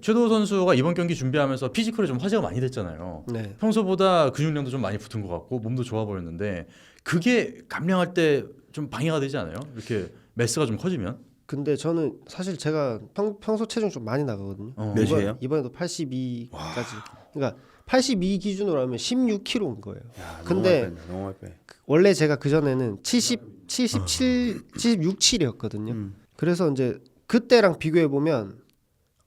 최도 선수가 이번 경기 준비하면서 피지컬이 좀 화제가 많이 됐잖아요. 네. 평소보다 근육량도 좀 많이 붙은 것 같고 몸도 좋아 보였는데 그게 감량할 때 좀 방해가 되지 않아요? 이렇게 매스가 좀 커지면? 근데 저는 사실 제가 평, 평소 체중 좀 많이 나가거든요. 어. 몇이에요? 이번, 이번에도 82까지. 그러니까 82 기준으로 하면 16kg인 거예요. 야, 근데- 너무 많이 너무 많이 빼. 원래 제가 그 전에는 70, 77, 76, 7이었거든요. 음. 그래서 이제 그때랑 비교해 보면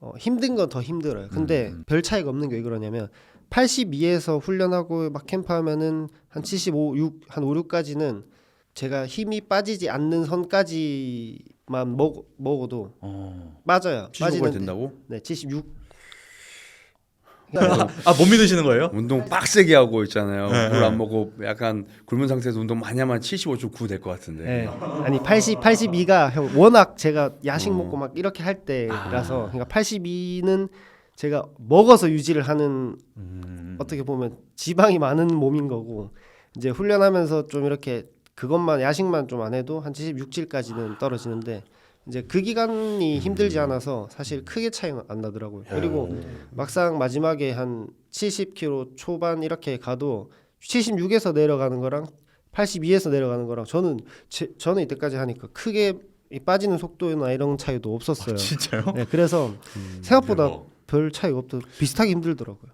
어, 힘든 건 더 힘들어요. 근데 음. 별 차이가 없는 게 왜 그러냐면 82에서 훈련하고 막 캠프하면은 한 75, 6, 한 5, 6까지는 제가 힘이 빠지지 않는 선까지만 먹, 먹어도 어. 빠져요. 75가 빠지는데. 된다고? 네, 76. 아 못 믿으시는 거예요? 운동 빡세게 하고 있잖아요. 네, 물 네. 안 먹고 약간 굶은 상태에서 운동 많이 하면 75.9 될 것 같은데. 네. 아니 80, 82가 형 워낙 제가 야식 어. 먹고 막 이렇게 할 때라서 아. 그러니까 82는 제가 먹어서 유지를 하는 음. 어떻게 보면 지방이 많은 몸인 거고 이제 훈련하면서 좀 이렇게 그것만 야식만 좀 안 해도 한 76, 7까지는 떨어지는데 이제 그 기간이 힘들지 않아서 사실 크게 차이는 안 나더라고요. 그리고 막상 마지막에 한 70kg 초반 이렇게 가도 76에서 내려가는 거랑 82에서 내려가는 거랑 저는 제, 저는 이때까지 하니까 크게 이 빠지는 속도나 이런 차이도 없었어요. 진짜요? 네, 그래서 생각보다 별 차이가 없더 비슷하게 힘들더라고요.